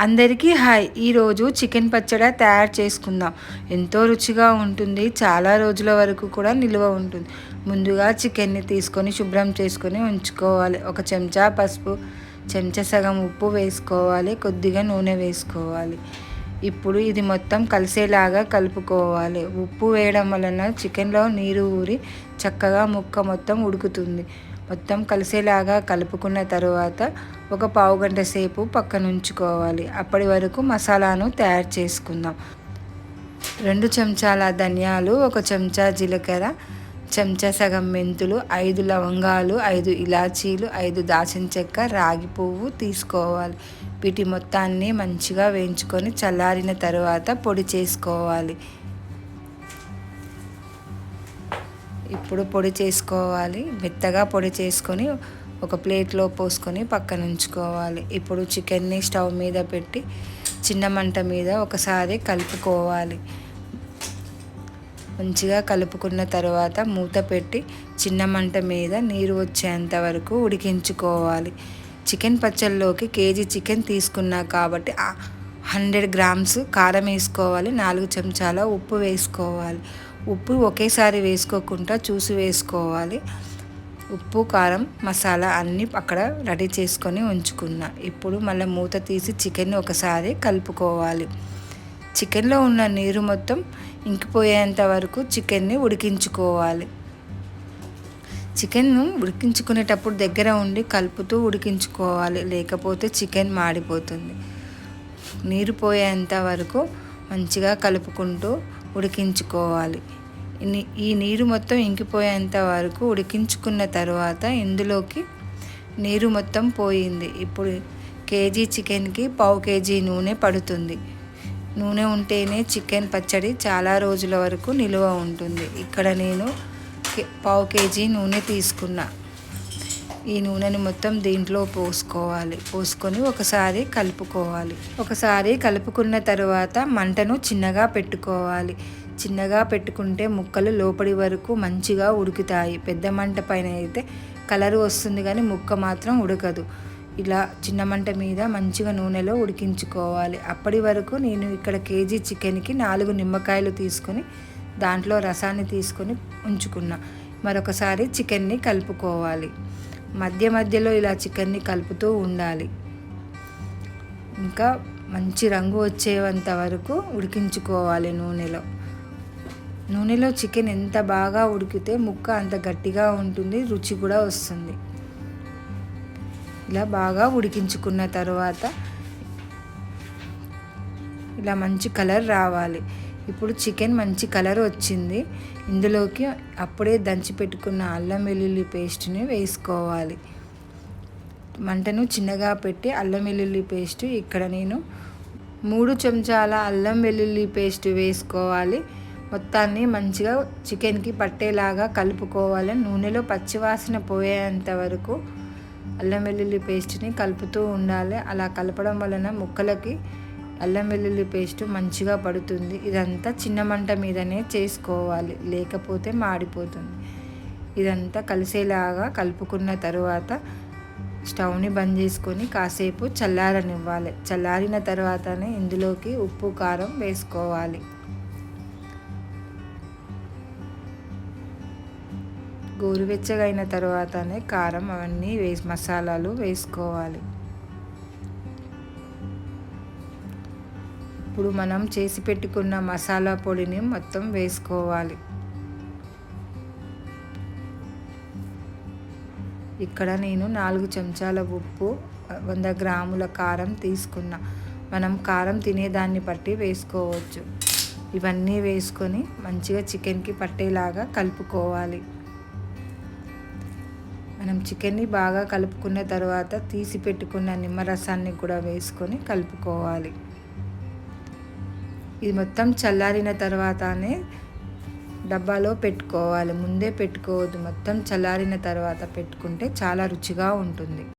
అందరికీ హాయ్. ఈరోజు చికెన్ పచ్చడి తయారు చేసుకుందాం. ఎంతో రుచిగా ఉంటుంది. చాలా రోజుల వరకు కూడా నిల్వ ఉంటుంది. ముందుగా చికెన్ని తీసుకొని శుభ్రం చేసుకొని ఉంచుకోవాలి. ఒక చెంచా పసుపు చెంచా సగం ఉప్పు వేసుకోవాలి. కొద్దిగా నూనె వేసుకోవాలి. ఇప్పుడు ఇది మొత్తం కలిసేలాగా కలుపుకోవాలి. ఉప్పు వేయడం వలన చికెన్లో నీరు ఊరి చక్కగా ముక్క మొత్తం ఉడుకుతుంది. మొత్తం కలిసేలాగా కలుపుకున్న తర్వాత ఒక పావు గంట సేపు పక్కన ఉంచుకోవాలి. అప్పటి వరకు మసాలాను తయారు చేసుకుందాం. రెండు చెంచాల ధనియాలు ఒక చెంచా జీలకర్ర చెంచా సగం మెంతులు ఐదు లవంగాలు ఐదు ఇలాచీలు ఐదు దాచిన చెక్క రాగి పువ్వు తీసుకోవాలి. వీటి మొత్తాన్ని మంచిగా వేయించుకొని చల్లారిన తర్వాత పొడి చేసుకోవాలి. ఇప్పుడు పొడి చేసుకోవాలి. మెత్తగా పొడి చేసుకొని ఒక ప్లేట్లో పోసుకొని పక్కన ఉంచుకోవాలి. ఇప్పుడు చికెన్ని స్టవ్ మీద పెట్టి చిన్న మంట మీద ఒకసారి కలుపుకోవాలి. మంచిగా కలుపుకున్న తర్వాత మూత పెట్టి చిన్న మంట మీద నీరు వచ్చేంత వరకు ఉడికించుకోవాలి. చికెన్ పచ్చళ్ళలోకి కేజీ చికెన్ తీసుకున్నా కాబట్టి హండ్రెడ్ గ్రామ్స్ కారం వేసుకోవాలి నాలుగు చెంచాల ఉప్పు వేసుకోవాలి. ఉప్పు ఒకేసారి వేసుకోకుండా చూసి వేసుకోవాలి. ఉప్పు కారం మసాలా అన్నీ అక్కడ రెడీ చేసుకొని ఉంచుకున్నా. ఇప్పుడు మళ్ళీ మూత తీసి చికెన్ ఒకసారి కలుపుకోవాలి. చికెన్లో ఉన్న నీరు మొత్తం ఇంకిపోయేంత వరకు చికెన్ని ఉడికించుకోవాలి. చికెన్ను ఉడికించుకునేటప్పుడు దగ్గర ఉండి కలుపుతూ ఉడికించుకోవాలి. లేకపోతే చికెన్ మాడిపోతుంది. నీరు పోయేంత వరకు మంచిగా కలుపుకుంటూ ఉడికించుకోవాలి. ఈ నీరు మొత్తం ఇంకిపోయేంత వరకు ఉడికించుకున్న తర్వాత ఇందులోకి నీరు మొత్తం పోయింది. ఇప్పుడు కేజీ చికెన్కి పావు కేజీ నూనె పడుతుంది. నూనె ఉంటేనే చికెన్ పచ్చడి చాలా రోజుల వరకు నిలువ ఉంటుంది. ఇక్కడ నేను పావు కేజీ నూనె తీసుకున్నా. ఈ నూనెని మొత్తం దీంట్లో పోసుకోవాలి. పోసుకొని ఒకసారి కలుపుకోవాలి. ఒకసారి కలుపుకున్న తర్వాత మంటను చిన్నగా పెట్టుకోవాలి. చిన్నగా పెట్టుకుంటే ముక్కలు లోపలి వరకు మంచిగా ఉడుకుతాయి. పెద్ద మంట పైన అయితే కలర్ వస్తుంది కానీ ముక్క మాత్రం ఉడకదు. ఇలా చిన్న మంట మీద మంచిగా నూనెలో ఉడికించుకోవాలి. అప్పటి వరకు నేను ఇక్కడ కేజీ చికెన్కి నాలుగు నిమ్మకాయలు తీసుకొని దాంట్లో రసాన్ని తీసుకొని ఉంచుకున్నా. మరొకసారి చికెన్ని కలుపుకోవాలి. మధ్య మధ్యలో ఇలా చికెన్ని కలుపుతూ ఉండాలి. ఇంకా మంచి రంగు వచ్చేంత వరకు ఉడికించుకోవాలి నూనెలో. నూనెలో చికెన్ ఎంత బాగా ఉడికితే ముక్క అంత గట్టిగా ఉంటుంది రుచి కూడా వస్తుంది. ఇలా బాగా ఉడికించుకున్న తర్వాత ఇలా మంచి కలర్ రావాలి. ఇప్పుడు చికెన్ మంచి కలర్ వచ్చింది. ఇందులోకి అప్పుడే దంచి పెట్టుకున్న అల్లం వెల్లుల్లి పేస్ట్ని వేసుకోవాలి. మంటను చిన్నగా పెట్టి అల్లం వెల్లుల్లి పేస్ట్ ఇక్కడ నేను మూడు చెంచాల అల్లం వెల్లుల్లి పేస్ట్ వేసుకోవాలి. మొత్తాన్ని మంచిగా చికెన్కి పట్టేలాగా కలుపుకోవాలి. నూనెలో పచ్చివాసన పోయేంత వరకు అల్లం వెల్లుల్లి పేస్ట్ని కలుపుతూ ఉండాలి. అలా కలపడం వలన ముక్కలకి అల్లం వెల్లుల్లి పేస్ట్ మంచిగా పడుతుంది. ఇదంతా చిన్న మంట మీదనే చేసుకోవాలి. లేకపోతే మాడిపోతుంది. ఇదంతా కలిసేలాగా కలుపుకున్న తర్వాత స్టవ్ని బంద్ చేసుకొని కాసేపు చల్లారనివ్వాలి. చల్లారిన తర్వాతనే ఇందులోకి ఉప్పు కారం వేసుకోవాలి. గోరువెచ్చగా అయిన తర్వాతనే కారం అవన్నీ వేసి మసాలాలు వేసుకోవాలి. ఇప్పుడు మనం చేసి పెట్టుకున్న మసాలా పొడిని మొత్తం వేసుకోవాలి. ఇక్కడ నేను నాలుగు చెంచాల ఉప్పు వంద గ్రాముల కారం తీసుకున్నా. మనం కారం తినేదాన్ని బట్టి వేసుకోవచ్చు. ఇవన్నీ వేసుకొని మంచిగా చికెన్కి పట్టేలాగా కలుపుకోవాలి. మనం చికెన్ని బాగా కలుపుకున్న తర్వాత తీసి పెట్టుకున్న నిమ్మరసాన్ని కూడా వేసుకొని కలుపుకోవాలి. ఇది మొత్తం చల్లారిన తర్వాతనే డబ్బాలో పెట్టుకోవాలి. ముందే పెట్టుకోవద్దు. మొత్తం చల్లారిన తర్వాత పెట్టుకుంటే చాలా రుచిగా ఉంటుంది.